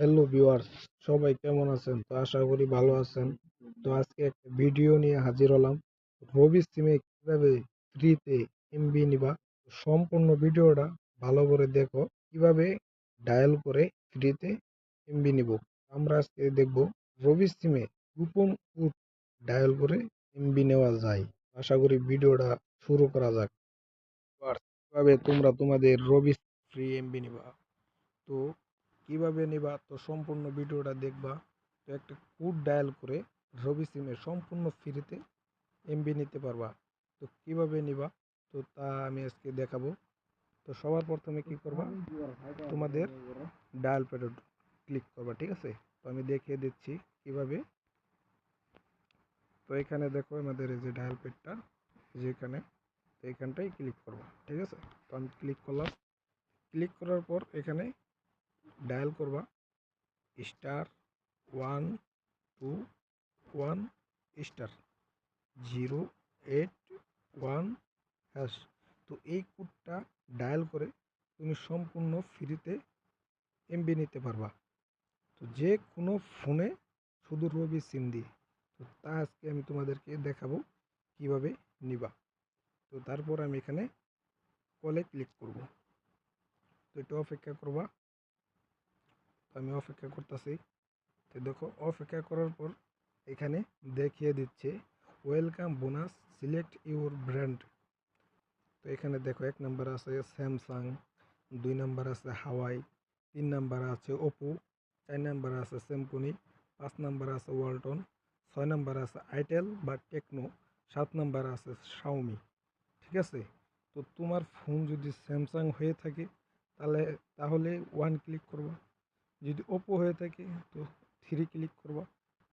Hello viewers সবাই কেমন আছেন? তো আশা করি ভালো আছেন। তো আজকে একটা ভিডিও নিয়ে হাজির হলাম। রবি সিমে কীভাবে ফ্রিতে এমবি নিবা? সম্পূর্ণ ভিডিওটা ভালো করে দেখো, কীভাবে ডায়াল করে ফ্রিতে এমবি নিব। আমরা আজকে দেখব রবি সিমে গোপন কোড ডায়াল করে এমবি নেওয়া যায়। আশা করি ভিডিওটা শুরু করা যাক। কীভাবে তোমরা তোমাদের রবি ফ্রি এমবি নিবা? তো কীভাবে নিবা? তো সম্পূর্ণ ভিডিওটা দেখবা। তো একটা কোড ডায়াল করে রবি সিমে সম্পূর্ণ ফ্রিতে এমবি নিতে পারবা। তো কীভাবে নিবা? তো তা আমি আজকে দেখাবো। তো সবার প্রথমে কি করবা? তোমাদের ডায়াল প্যাডে ক্লিক করবা, ঠিক আছে? তো আমি দেখিয়ে দিচ্ছি কীভাবে। তো এখানে দেখো আমাদের এই যে ডায়াল প্যাডটা যেখানে তো এখানটাই ক্লিক করবা, ঠিক আছে? তো আমি ক্লিক করলাম। ক্লিক করার পর এখানে ডায়াল করবা star one two one star zero eight one hash তো এই কোডটা ডায়াল করে তুমি সম্পূর্ণ ফ্রিতে এমবি নিতে পারবা। তো যে কোনো ফোনে শুধু রবি সিম দিয়ে তো তা আজকে আমি তোমাদেরকে দেখাবো কীভাবে নিবা। তো তারপর আমি এখানে কলে ক্লিক করব। তো একটু অপেক্ষা করবা। তো আমি অপেক্ষা করতেছি। তো দেখো, অপেক্ষা করার পর এখানে দেখিয়ে দিচ্ছে welcome bonus select your brand তো এখানে দেখো, এক নাম্বার আছে স্যামসাং দুই নাম্বার আছে হাওয়াই তিন নাম্বার আছে ওপো চার নাম্বার আছে স্যামসুনি পাঁচ নাম্বার আছে ওয়ালটন ছয় নাম্বার আছে আইটেল বা টেকনো সাত নাম্বার আছে শাওমি ঠিক আছে? তো তোমার ফোন যদি স্যামসাং হয়ে থাকে, তাহলে তাহলে ওয়ান ক্লিক করবা। যদি ওপো হয়ে থাকে তো থ্রি ক্লিক করবা